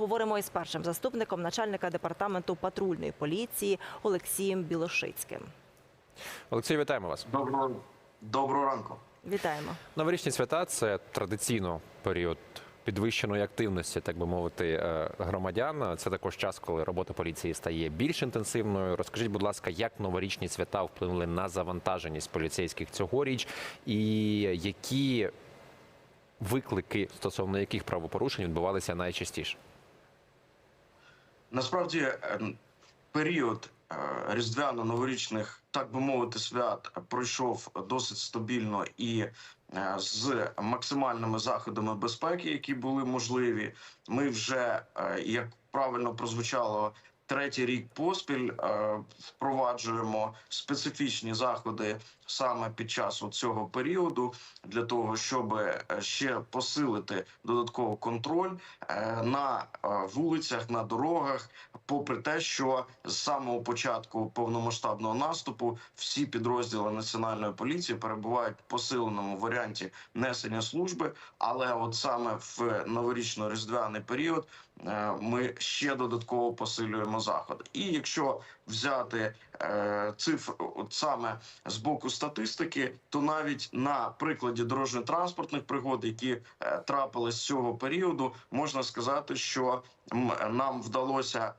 поговоримо із першим заступником начальника департаменту патрульної поліції Олексієм Білошицьким. Олексій, вітаємо вас. Доброго, доброго ранку. Вітаємо. Новорічні свята це традиційно період підвищеної активності, так би мовити, е, громадян. Це також час, коли робота поліції стає більш інтенсивною. Розкажіть, будь ласка, як новорічні свята вплинули на завантаженість поліцейських цьогоріч, і які виклики стосовно яких правопорушень відбувалися найчастіше? Насправді е, період е, різдвяно-новорічних, так би мовити, свят пройшов досить стабільно і е, з максимальними заходами безпеки, які були можливі. Ми вже, е, як правильно прозвучало, третій рік поспіль е, впроваджуємо специфічні заходи саме під час цього періоду для того, щоб е, ще посилити додатково контроль е, на е, вулицях, на дорогах, попри те, що з самого початку повномасштабного наступу всі підрозділи національної поліції перебувають в посиленому варіанті несення служби, але от саме в новорічно-різдвяний період ми ще додатково посилюємо заходи. І якщо взяти цифр от саме з боку статистики, то навіть на прикладі дорожньо-транспортних пригод, які е, трапились з цього періоду, можна сказати, що нам вдалося.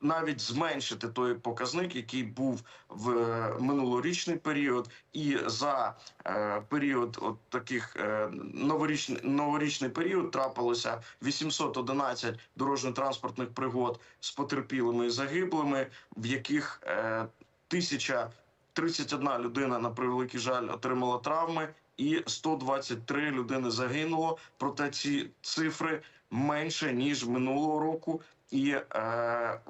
Навіть зменшити той показник, який був в е, минулорічний період, і за е, період от таких е, новорічний новорічний період трапилося 811 дорожньо-транспортних пригод з потерпілими і загиблими, в яких е, 1031 людина на превеликий жаль отримала травми, і 123 людини загинуло. Проте ці цифри менше ніж минулого року, і е,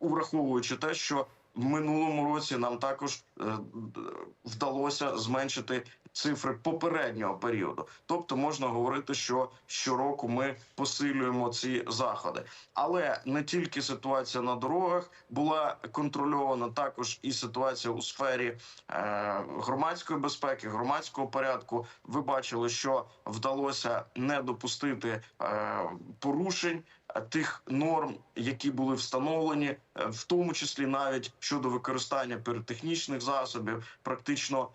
враховуючи те, що в минулому році нам також е, вдалося зменшити цифри попереднього періоду. Тобто можна говорити, що щороку ми посилюємо ці заходи. Але не тільки ситуація на дорогах була контрольована, також і ситуація у сфері е, громадської безпеки, громадського порядку. Ви бачили, що вдалося не допустити е, порушень е, тих норм, які були встановлені, е, в тому числі навіть щодо використання піротехнічних засобів. Практично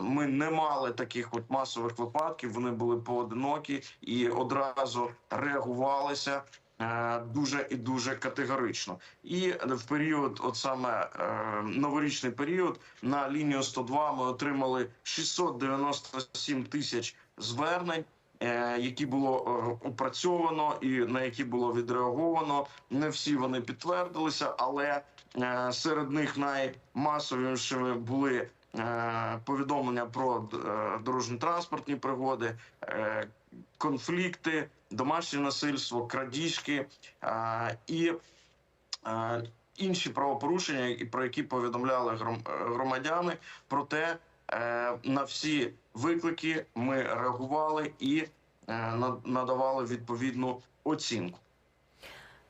ми не мали таких от масових випадків. Вони були поодинокі і одразу реагувалися. е, Дуже і дуже категорично, і в період, от саме е, новорічний період, на лінію 102 ми отримали 697 тисяч звернень, е, які було е, опрацьовано і на які було відреаговано. Не всі вони підтвердилися, але е, серед них наймасовішими були е, повідомлення про е, дорожньо-транспортні пригоди, е, конфлікти, домашнє насильство, крадіжки е, і е, інші правопорушення, про які повідомляли гром- е, громадяни. Проте е, на всі виклики ми реагували і е, на- надавали відповідну оцінку.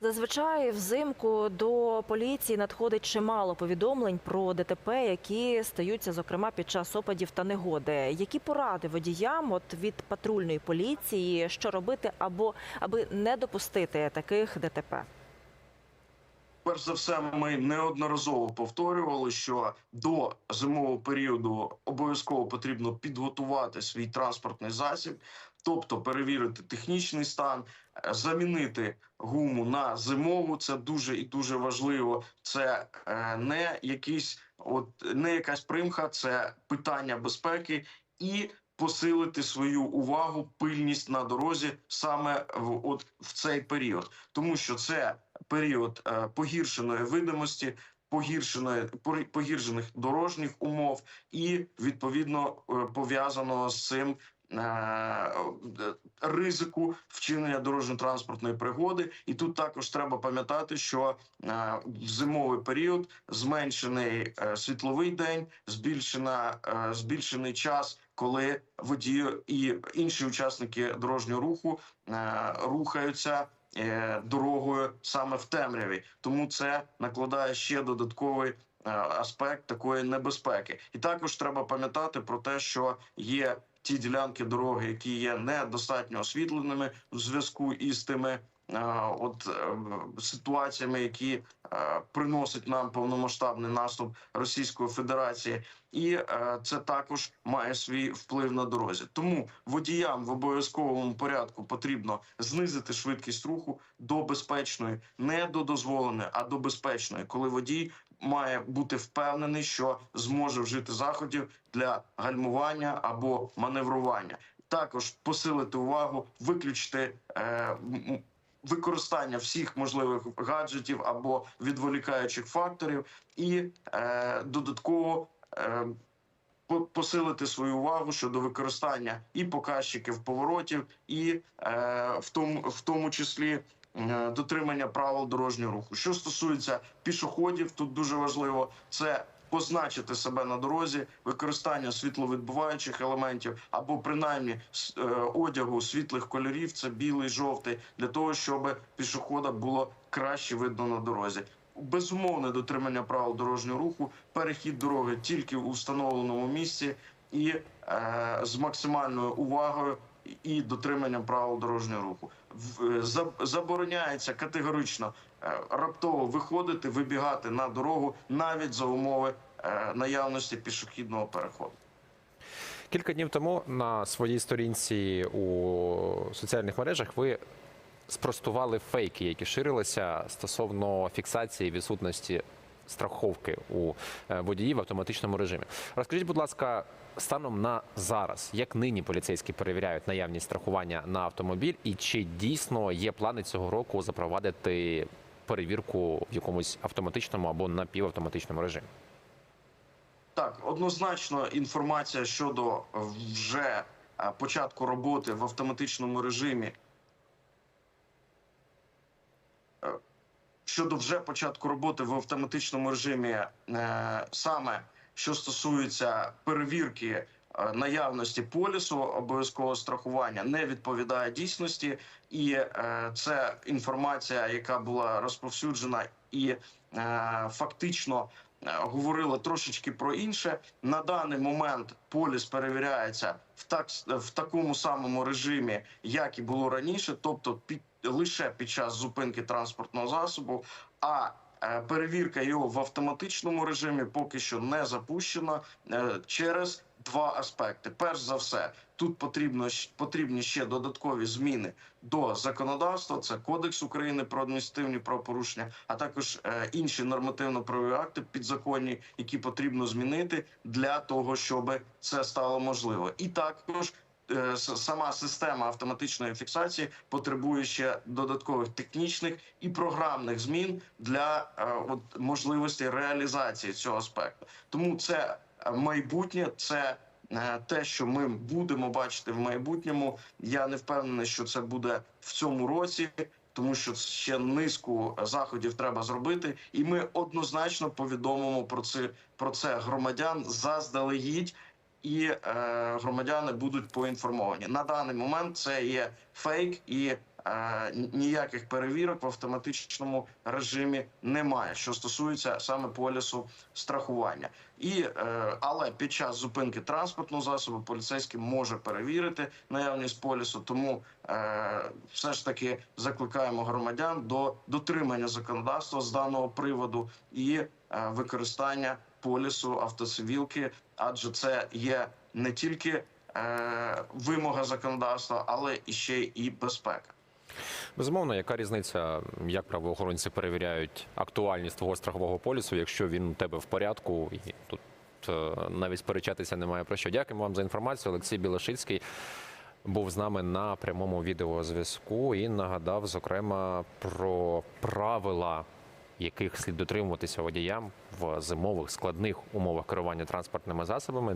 Зазвичай взимку до поліції надходить чимало повідомлень про ДТП, які стаються зокрема під час опадів та негоди. Які поради водіям от від патрульної поліції, що робити або аби не допустити таких ДТП? Перш за все, ми неодноразово повторювали, що до зимового періоду обов'язково потрібно підготувати свій транспортний засіб, тобто перевірити технічний стан, замінити гуму на зимову. Це дуже і дуже важливо. Це е, не якийсь, от не якась примха, це питання безпеки і. Посилити свою увагу, пильність на дорозі саме в от в цей період, тому що це період е, погіршеної видимості, погіршеної погіршених дорожніх умов, і відповідно е, пов'язаного з цим. Е, е, Ризику вчинення дорожньо-транспортної пригоди, і тут також треба пам'ятати, що е, в зимовий період зменшений світловий день, збільшена збільшений час, коли водії і інші учасники дорожнього руху рухаються дорогою саме в темряві, тому це накладає ще додатковий аспект такої небезпеки. І також треба пам'ятати про те, що є ті ділянки дороги, які є недостатньо освітленими в зв'язку із тими. Е, От е, ситуаціями, які е, приносить нам повномасштабний наступ Російської Федерації, і це також має свій вплив на дорозі. Тому водіям в обов'язковому порядку потрібно знизити швидкість руху до безпечної, не до дозволеної, а до безпечної, коли водій має бути впевнений, що зможе вжити заходів для гальмування або маневрування. Також посилити увагу, виключити. Використання всіх можливих гаджетів або відволікаючих факторів, і е, додатково е, посилити свою увагу щодо використання і показчиків поворотів, і е, в тому, в тому числі е, дотримання правил дорожнього руху. Що стосується пішоходів, тут дуже важливо це. Позначити себе на дорозі, використання світловідбиваючих елементів або принаймні е, одягу світлих кольорів, це білий, жовтий, для того, щоб пішохода було краще видно на дорозі. Безумовне дотримання правил дорожнього руху, перехід дороги тільки у встановленому місці і е, з максимальною увагою і дотриманням правил дорожнього руху. В- е, Забороняється категорично е, раптово виходити, вибігати на дорогу навіть за умови наявності пішохідного переходу. Кілька днів тому на своїй сторінці у соціальних мережах ви спростували фейки, які ширилися стосовно фіксації відсутності страховки у е, водіїв в автоматичному режимі. Розкажіть, будь ласка, станом на зараз, як нині поліцейські перевіряють наявність страхування на автомобіль, і чи дійсно є плани цього року запровадити перевірку в якомусь автоматичному або напівавтоматичному режимі? Так, однозначно інформація щодо вже е, початку роботи в автоматичному режимі. е, Щодо вже початку роботи в автоматичному режимі, е, саме що стосується перевірки е, наявності полісу обов'язкового страхування, не відповідає дійсності, і е, це інформація, яка була розповсюджена і е, фактично е, говорила трошечки про інше. На даний момент поліс перевіряється в так в такому самому режимі, як і було раніше, тобто під лише під час зупинки транспортного засобу. А е, перевірка його в автоматичному режимі поки що не запущена е, через два аспекти. Перш за все, тут потрібно потрібні ще додаткові зміни до законодавства. Це Кодекс України про адміністративні правопорушення, а також е, інші нормативно-правові акти підзаконні, які потрібно змінити для того, щоб це стало можливо. І також е, сама система автоматичної фіксації потребує ще додаткових технічних і програмних змін для е, от, можливості реалізації цього аспекту. Тому це майбутнє, це е, те, що ми будемо бачити в майбутньому. Я не впевнений, що це буде в цьому році. Тому що ще низку заходів треба зробити, і ми однозначно повідомимо про це про це громадян заздалегідь, і е, громадяни будуть поінформовані. На даний момент це є фейк, і ніяких перевірок в автоматичному режимі немає, що стосується саме полісу страхування. І е, але під час зупинки транспортного засобу поліцейський може перевірити наявність полісу. Тому е, все ж таки закликаємо громадян до дотримання законодавства з даного приводу і е, використання полісу автоцивілки, адже це є не тільки е, вимога законодавства, але і ще і безпека. Безумовно, яка різниця, як правоохоронці перевіряють актуальність твого страхового полісу, якщо він у тебе в порядку, і тут е, навіть сперечатися немає про що. Дякуємо вам за інформацію. Олексій Білошицький був з нами на прямому відеозв'язку і нагадав, зокрема, про правила, яких слід дотримуватися водіям в зимових складних умовах керування транспортними засобами.